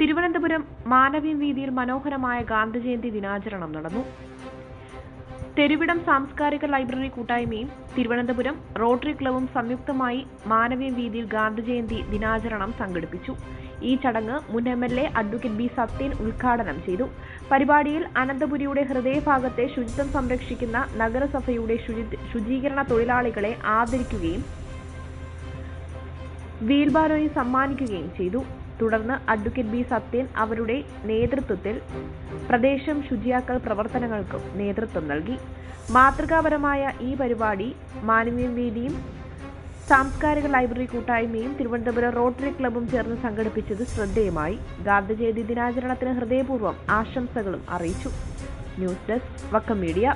തിരുവനന്തപുരം മാനവീയ വീതിയിൽ മനോഹരമായ ഗാന്ധിജയന്തി ദിനാചരണം നടന്നു. തെരുവിടം സാംസ്കാരിക ലൈബ്രറി കൂട്ടായ്മയും തിരുവനന്തപുരം റോട്ടറി ക്ലബും സംയുക്തമായി മാനവീയ വീതിയിൽ ഗാന്ധിജയന്തി ദിനാചരണം സംഘടിപ്പിച്ചു. ഈ ചടങ്ങ് മുൻ M L A advocate B Sathyan ഉദ്ഘാടനം ചെയ്തു. പരിപാടിയിൽ അനന്തപുരിയുടെ ഹൃദയഭാഗത്തെ ശുചിത്വം സംരക്ഷിക്കുന്ന നഗരസഭയുടെ ശുചി- ശുചീകരണ തൊഴിലാളികളെ ആദരിക്കുകയും വീൽബാരോയെ സമ്മാനിക്കുകയും ചെയ്തു. തുടർന്ന് അഡ്വക്കേറ്റ് ബി സത്യൻ അവരുടെ നേതൃത്വത്തിൽ പ്രദേശം ശുചിയാക്കൽ പ്രവർത്തനങ്ങൾക്കും നേതൃത്വം നൽകി. മാതൃകാപരമായ ഈ പരിപാടി മാനവീയ വേദിയും സാംസ്കാരിക ലൈബ്രറി കൂട്ടായ്മയും തിരുവനന്തപുരം റോട്ടറി ക്ലബും ചേർന്ന് സംഘടിപ്പിച്ചത് ശ്രദ്ധേയമായി. ഗാന്ധിജയന്തി ദിനാചരണത്തിന് ഹൃദയപൂർവം ആശംസകളും അറിയിച്ചു. News desk Vakkam media.